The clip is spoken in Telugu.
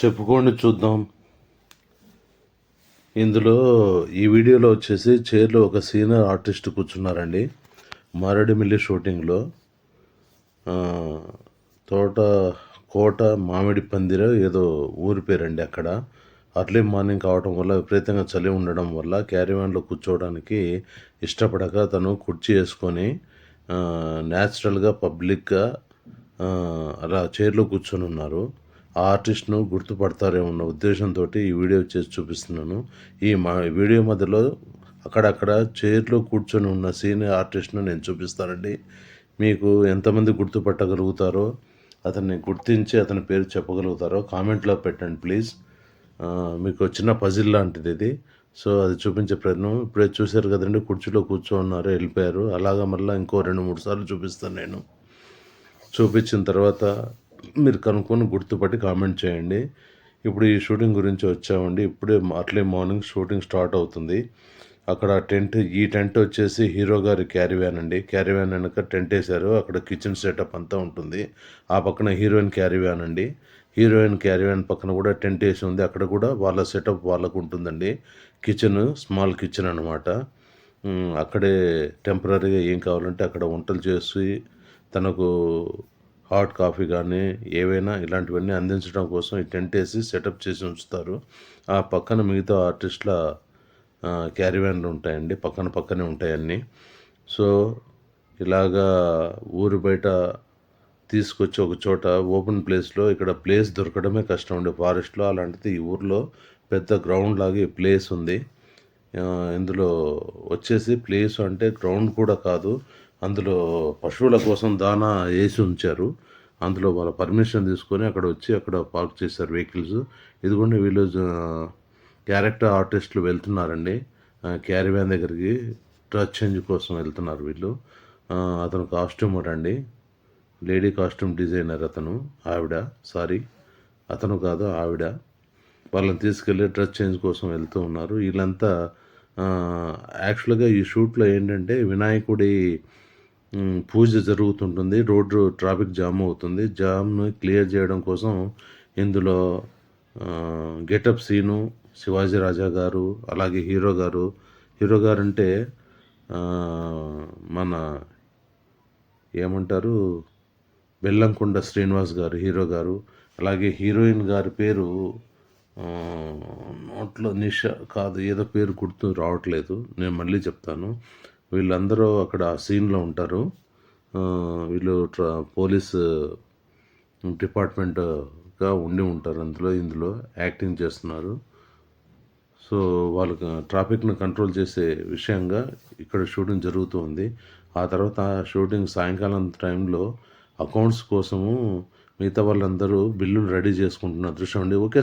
చెప్పుకోండి చూద్దాం. ఇందులో ఈ వీడియోలో వచ్చేసి చైర్లో ఒక సీనియర్ ఆర్టిస్ట్ కూర్చున్నారండి. మారేడుమిల్లి షూటింగ్లో తోట కోట మామిడి పందిర ఏదో ఊరి పేరండి అక్కడ. అర్లీ మార్నింగ్ కావటం వల్ల విపరీతంగా చలి ఉండడం వల్ల క్యారీవాన్లో కూర్చోవడానికి ఇష్టపడక తను కుర్చీ వేసుకొని న్యాచురల్గా పబ్లిక్గా అలా చైర్లో కూర్చొని ఉన్నారు ఆ ఆర్టిస్ట్ను గుర్తుపడతారేమో ఉన్న ఉద్దేశంతో ఈ వీడియో చేసి చూపిస్తున్నాను. ఈ మా వీడియో మధ్యలో అక్కడక్కడ చైర్లో కూర్చొని ఉన్న సీనియర్ ఆర్టిస్ట్ను నేను చూపిస్తానండి. మీకు ఎంతమంది గుర్తుపట్టగలుగుతారో అతన్ని గుర్తించి అతని పేరు చెప్పగలుగుతారో కామెంట్లో పెట్టండి ప్లీజ్. మీకు చిన్న పజిల్ లాంటిది ఇది. సో అది చూపించే ప్రయత్నం. ఇప్పుడే చూశారు కదండి కుర్చీలో కూర్చోన్నారు వెళ్ళిపోయారు. అలాగా మళ్ళీ ఇంకో రెండు మూడు సార్లు చూపిస్తాను నేను. చూపించిన తర్వాత మీరు కనుక్కొని గుర్తుపట్టి కామెంట్ చేయండి. ఇప్పుడు ఈ షూటింగ్ గురించి వచ్చామండి. ఇప్పుడే అట్లే మార్నింగ్ షూటింగ్ స్టార్ట్ అవుతుంది. అక్కడ టెంట్ ఈ టెంట్ వచ్చేసి హీరో గారి క్యారీ వ్యాన్ అండి. క్యారీ వ్యాన్ వెనక టెంట్ వేశారు. అక్కడ కిచెన్ సెటప్ అంతా ఉంటుంది. ఆ పక్కన హీరోయిన్ క్యారీ వ్యాన్ అండి. హీరోయిన్ క్యారీ వ్యాన్ పక్కన కూడా టెంట్ వేసి ఉంది. అక్కడ కూడా వాళ్ళ సెటప్ వాళ్ళకు ఉంటుందండి. కిచెన్ స్మాల్ కిచెన్ అనమాట అక్కడే టెంపరీగా ఏం కావాలంటే అక్కడ వంటలు చేసి తనకు హాట్ కాఫీ కానీ ఏవైనా ఇలాంటివన్నీ అందించడం కోసం ఈ టెంట్ వేసి సెటప్ చేసి ఉంచుతారు. ఆ పక్కన మిగతా ఆర్టిస్టుల క్యారీవ్యాన్లు ఉంటాయండి. పక్కన పక్కనే ఉంటాయి అన్నీ. సో ఇలాగా ఊరు బయట తీసుకొచ్చి ఒక చోట ఓపెన్ ప్లేస్లో ఇక్కడ ప్లేస్ దొరకడమే కష్టం ఉండే ఫారెస్ట్లో అలాంటిది ఈ ఊర్లో పెద్ద గ్రౌండ్ లాగే ప్లేస్ ఉంది. ఇందులో వచ్చేసి ప్లేస్ అంటే గ్రౌండ్ కూడా కాదు. అందులో పశువుల కోసం దానా వేసి ఉంచారు. అందులో వాళ్ళ పర్మిషన్ తీసుకొని అక్కడ వచ్చి అక్కడ పార్క్ చేశారు వెహికల్స్. ఇదిగోండి వీళ్ళు క్యారెక్టర్ ఆర్టిస్టులు వెళ్తున్నారండి. క్యారీవ్యాన్ దగ్గరికి డ్రెస్ చేంజ్ కోసం వెళ్తున్నారు వీళ్ళు. అతను కాస్ట్యూమ్ అండి. లేడీ కాస్ట్యూమ్ డిజైనర్ అతను ఆవిడ సారీ. అతను కాదు ఆవిడ. వాళ్ళని తీసుకెళ్ళి డ్రెస్ చేంజ్ కోసం వెళ్తూ ఉన్నారు. వీళ్ళంతా యాక్చువల్గా ఈ షూట్లో ఏంటంటే వినాయకుడి పూజ జరుగుతుంటుంది. రోడ్డు ట్రాఫిక్ జామ్ అవుతుంది. జామ్ను క్లియర్ చేయడం కోసం ఇందులో గెటప్ సీను శివాజీ రాజా గారు అలాగే హీరో గారు. హీరో గారు అంటే మన ఏమంటారు? బెల్లంకొండ శ్రీనివాస్ గారు హీరో గారు. అలాగే హీరోయిన్ గారి పేరు నోట్లో నిష కాదు ఏదో పేరు గుర్తు రావట్లేదు. నేను మళ్ళీ చెప్తాను. వీళ్ళందరూ అక్కడ ఆ సీన్లో ఉంటారు. వీళ్ళు ట్రా పోలీస్ డిపార్ట్మెంట్గా ఉండి ఉంటారు అందులో ఇందులో యాక్టింగ్ చేస్తున్నారు. సో వాళ్ళకి ట్రాఫిక్ను కంట్రోల్ చేసే విషయంగా ఇక్కడ షూటింగ్ జరుగుతూ ఉంది. ఆ తర్వాత షూటింగ్ సాయంకాలం టైంలో అకౌంట్స్ కోసము మిగతా వాళ్ళందరూ బిల్లులు రెడీ చేసుకుంటున్న దృశ్యం అండి. ఓకే